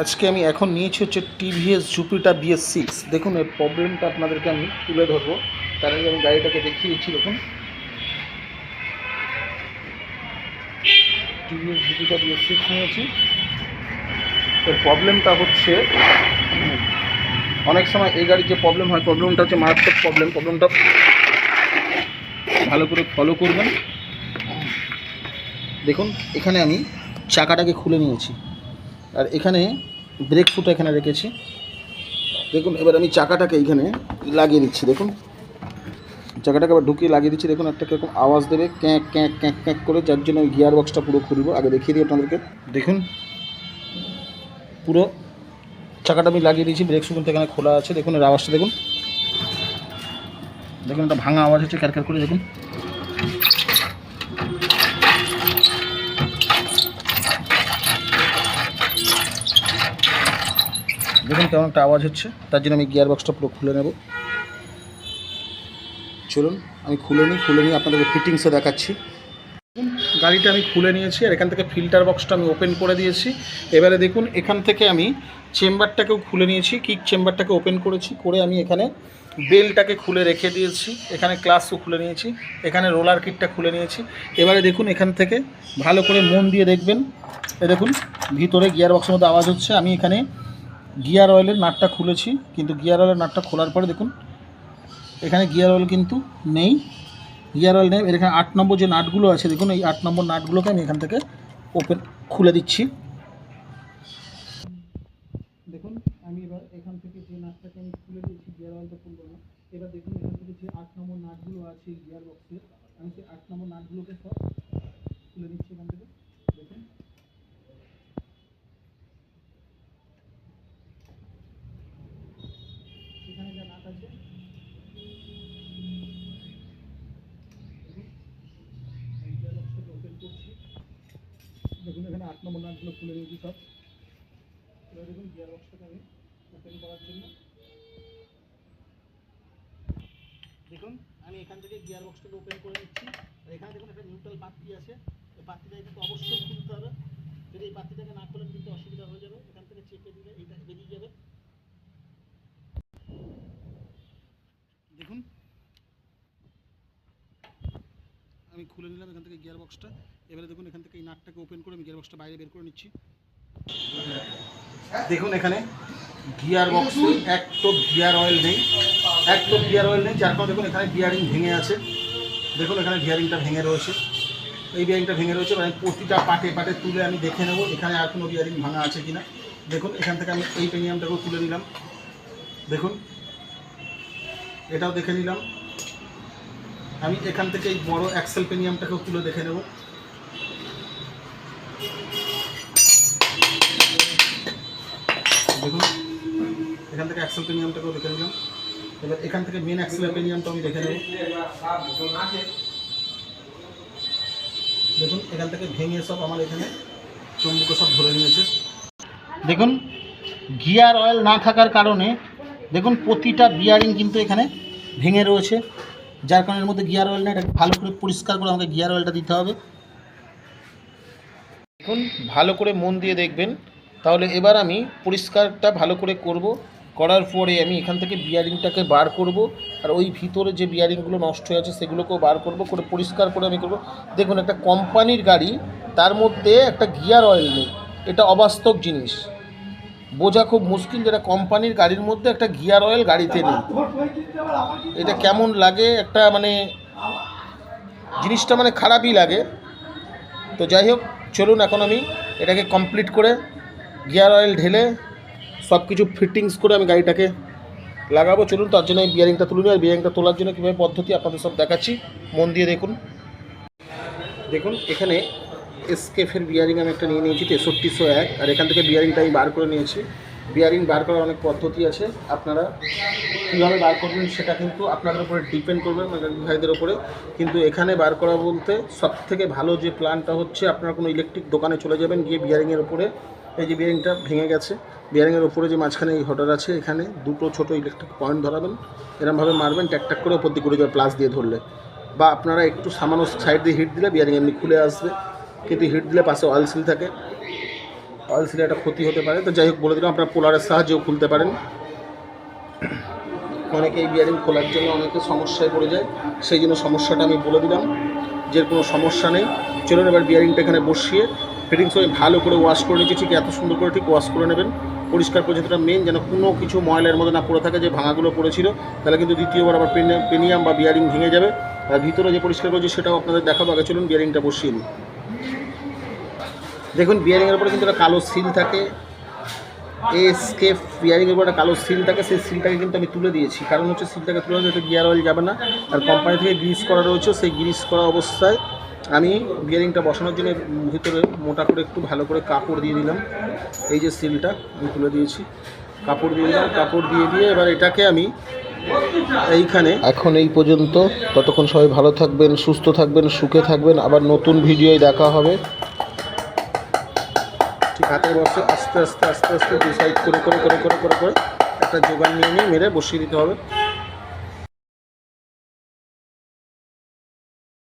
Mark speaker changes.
Speaker 1: আজকে আমি এখন নিয়েছি হচ্ছে টিভিএস জুপিটার বিএস সিক্স দেখুন, এর প্রবলেমটা আপনাদেরকে আমি তুলে ধরবো। তার আগে আমি গাড়িটাকে দেখিয়ে দিচ্ছি, দেখুন। টিভিএস জুপিটার বিএস সিক্স নিয়েছি। এর প্রবলেমটা হচ্ছে, অনেক সময় এই গাড়ির যে প্রবলেম হয় প্রবলেমটা হচ্ছে মারাত্মক প্রবলেম প্রবলেমটা ভালো করে ফলো করবেন। দেখুন, এখানে আমি চাকাটাকে খুলে নিয়েছি। আর এখানে ব্রেক ফুট এখানে রেখেছি। দেখুন, এবার আমি চাকাটাকে এইখানে লাগিয়ে দিচ্ছি, দেখুন। চাকাটাকে আবার ঢুকিয়ে লাগিয়ে দিচ্ছি, দেখুন একটা কীরকম আওয়াজ দেবে, ক্যাঁক ক্যাঁক ক্যাঁক ক্যাঁক করে, যার জন্য আমি গিয়ার বক্সটা পুরো খুলব। আগে দেখিয়ে দিই আপনাদেরকে। দেখুন, পুরো চাকাটা আমি লাগিয়ে দিয়েছি, ব্রেক সুগুন এখানে খোলা আছে, দেখুন, এর আওয়াজটা দেখুন। দেখুন, একটা ভাঙা আওয়াজ হচ্ছে, ক্যারক্যার করে, দেখুন। দেখুন কেমন একটা আওয়াজ হচ্ছে। তার জন্য আমি গিয়ার বক্সটা পুরো খুলে নেব। চলুন, আমি খুলে নিই খুলে নিই আপনাদেরকে ফিটিংসে দেখাচ্ছি। গাড়িটা আমি খুলে নিয়েছি আর এখান থেকে ফিল্টার বক্সটা আমি ওপেন করে দিয়েছি। এবারে দেখুন, এখান থেকে আমি চেম্বারটাকেও খুলে নিয়েছি। কিক চেম্বারটাকে ওপেন করেছি? করে আমি এখানে বেলটাকে খুলে রেখে দিয়েছি। এখানে ক্লাসও খুলে নিয়েছি। এখানে রোলার কিটটা খুলে নিয়েছি। এবারে দেখুন, এখান থেকে ভালো করে মন দিয়ে দেখবেন। এ দেখুন, ভিতরে গিয়ার বক্সের মধ্যে আওয়াজ হচ্ছে। আমি এখানে গিয়ার অয়েলের নাটটা খুলেছি, কিন্তু গিয়ার অয়েলের নাটটা খোলার পরে দেখুন, এখানে গিয়ার অয়েল কিন্তু নেই, গিয়ার অয়েল নেই এখানে আট নম্বর যে নাটগুলো আছে, দেখুন এই আট নম্বর নাটগুলোকে আমি এখান থেকে ওপেন খুলে দিচ্ছি। দেখুন, আমি এবার এখান থেকে যে নাটটাকে আমি খুলে দিয়েছি, গিয়ার অয়েলটা খুলবো না, এবার দেখুন এখান থেকে যে আট নম্বর নাটগুলো আছে গিয়ার বক্সে, আমি সেই আট নম্বর নাটগুলোকে সব দেখুন এখানে আট নম্বর নাটগুলো খুলে দিয়েছি সব। এবার দেখুন গিয়ার বক্সটাকে আমি ওপেন করার জন্য। দেখুন, আমি এখান থেকে গিয়ার বক্সটাকে ওপেন করে নিচ্ছি। আর এখানে দেখুন একটা নিউট্রাল বাতি আছে। এই বাতিটা কিন্তু অবশ্যই খুলতে হবে। যদি এই বাতিটাকে না খোলেন কিন্তু অসুবিধা হয়ে যাবে এখান থেকে চেপে দিলে এইটা বেরিয়ে যাবে দেখুন আমি খুলে নিলাম, এখান থেকে গিয়ার বক্সটা এবারে দেখুন, এখান থেকে এই নাটটাকে ওপেন করে আমি গিয়ার বক্সটা বাইরে বের করে নিচ্ছি। দেখুন এখানে গিয়ার বক্সে এক তো গিয়ার অয়েল নেই। এক তো গিয়ার অয়েল নেই, যার কারণে দেখুন, এখানে গিয়ারিং ভেঙে আছে। দেখুন, এখানে গিয়ারিংটা ভেঙে রয়েছে। এই বিয়ারিংটা ভেঙে রয়েছে মানে প্রতিটা পাটে পাটে তুলে আমি দেখে নেব, এখানে আর কোনো বিয়ারিং ভাঙা আছে কিনা। দেখুন, এখান থেকে আমি এই পেনিয়ামটাকেও তুলে নিলাম। দেখুন, এটাও দেখে নিলাম। আমি এখান থেকে এই বড় অ্যাক্সেল পেনিয়ামটাকেও তুলে দেখে নেব। দেখুন, এখান থেকে অ্যাক্সেল পেনিয়ামটাকেও দেখে নিলাম। এবার এখান থেকে মেন অ্যাক্সেল পেনিয়ামটা আমি দেখে নেব। দেখুন, এখান থেকে ভেঙে সব আমার এখানে চম্বুকে সব ধরে নিয়েছে। দেখুন গিয়ার অয়েল না থাকার কারণে, দেখুন, প্রতিটা বিয়ারিং কিন্তু এখানে ভেঙে রয়েছে। যার কারণে এর মধ্যে গিয়ার অয়েল না এটাকে ভালো করে পরিষ্কার করে আমাকে গিয়ার অয়েলটা দিতে হবে। দেখুন, ভালো করে মন দিয়ে দেখবেন। তাহলে এবার আমি পরিষ্কারটা ভালো করে করব। করার পরে আমি এখান থেকে বিয়ারিংটাকে বার করব। আর ওই ভিতরে যে বিয়ারিংগুলো নষ্ট হয়ে আছে, সেগুলোকেও বার করব। করে পরিষ্কার করে আমি করব। দেখুন, একটা কোম্পানির গাড়ি, তার মধ্যে একটা গিয়ার অয়েল নেই। এটা অবাস্তব জিনিস। বোঝা খুব মুশকিল যেটা কোম্পানির গাড়ির মধ্যে একটা গিয়ার অয়েল গাড়িতে নেই। এটা কেমন লাগে? একটা মানে জিনিসটা মানে খারাপই লাগে। তো যাই হোক, চলুন এখন আমি এটাকে কমপ্লিট করে গিয়ার অয়েল ঢেলে সব কিছু ফিটিংস করে আমি গাড়িটাকে লাগাবো। চলুন, তার জন্য আমি বিয়ারিংটা তুলে আর বিয়ারিংটা তোলার জন্য কীভাবে পদ্ধতি আপনাদের সব দেখাচ্ছি। মন দিয়ে দেখুন। দেখুন, এখানে এসকেফের বিয়ারিং আমি একটা নিয়ে নিয়েছি তেষট্টিশো এক। আর এখান থেকে বিয়ারিংটা আমি বার করে নিয়েছি। বিয়ারিং বার করার অনেক পদ্ধতি আছে। আপনারা কীভাবে বার করবেন সেটা কিন্তু আপনাদের উপরে ডিপেন্ড করবে ভাইদের উপরে। কিন্তু এখানে বার করা বলতে সব থেকে ভালো যে প্ল্যানটা হচ্ছে, আপনারা কোনো ইলেকট্রিক দোকানে চলে যাবেন, গিয়ে বিয়ারিংয়ের উপরে এই যে বিয়ারিংটা ভেঙে গেছে। বিয়ারিংয়ের উপরে যে মাঝখানে এই হটার আছে, এখানে দুটো ছোট ইলেকট্রিক পয়েন্ট ধরাবেন। এরমভাবে মারবেন ট্যাক ট্যাক করে ওপর দিকে ঘুরে যাবে প্লাস দিয়ে ধরলে। বা আপনারা একটু সামান্য সাইড দিয়ে হিট দিলে বিয়ারিং এমনি খুলে আসবে। কিন্তু হিট দিলে পাশে অয়েল সিল থাকে। অয়েল সিলে একটা ক্ষতি হতে পারে। তো যাই হোক, বলে দিলাম, আপনারা পোলারের সাহায্যেও খুলতে পারেন। অনেকে এই বিয়ারিং খোলার জন্য অনেকে সমস্যায় পড়ে যায়। সেই জন্য সমস্যাটা আমি বলে দিলাম। যে কোনো সমস্যা নেই। চলুন এবার বিয়ারিংটা এখানে বসিয়ে ফিটিংস হয়ে ভালো করে ওয়াশ করে নিচ্ছি। ঠিক এত সুন্দর করে ঠিক ওয়াশ করে নেবেন। পরিষ্কার পরিচ্ছন্নতা মেন যেন কোনো কিছু ময়লার মধ্যে না পড়ে থাকে, যে ভাঙাগুলো পড়েছিল। তাহলে কিন্তু দ্বিতীয়বার আবার পেনে পেনিয়াম বা বিয়ারিং ভেঙে যাবে। আর ভিতরে যে পরিষ্কার করেছি, সেটাও আপনাদের দেখাবো। আগে চলুন বিয়ারিংটা বসিয়ে নিই। দেখুন বিয়ারিংয়ের উপরে কিন্তু একটা কালো সিল থাকে। এসকেফ বিয়ারিংয়ের উপরে একটা কালো সিল থাকে, সেই সিলটাকে কিন্তু আমি তুলে দিয়েছি। কারণ হচ্ছে সিলটাকে তুলে দিলে গিয়ার অয়েল যাবে না। আর কোম্পানি থেকে গ্রিস করা রয়েছে, সেই গ্রিস করা অবস্থায় আমি বিয়ারিংটা বসানোর জন্য ভিতরে মোটা করে একটু ভালো করে কাপড় দিয়ে দিলাম। এই যে সিলটা আমি তুলে দিয়েছি। কাপড় দিয়ে দিলাম, কাপড় দিয়ে দিয়ে এবার এটাকে আমি এইখানে এখন এই পর্যন্ত। ততক্ষণ সবাই ভালো থাকবেন, সুস্থ থাকবেন, সুখে থাকবেন। আবার নতুন ভিডিওয় দেখা হবে। ঠিক হাতের বসে আস্তে আস্তে আস্তে আস্তে ডিসাইড করে করে করে করে করে করে একটা জোগান নিয়ে নিয়ে মেরে বসিয়ে দিতে হবে।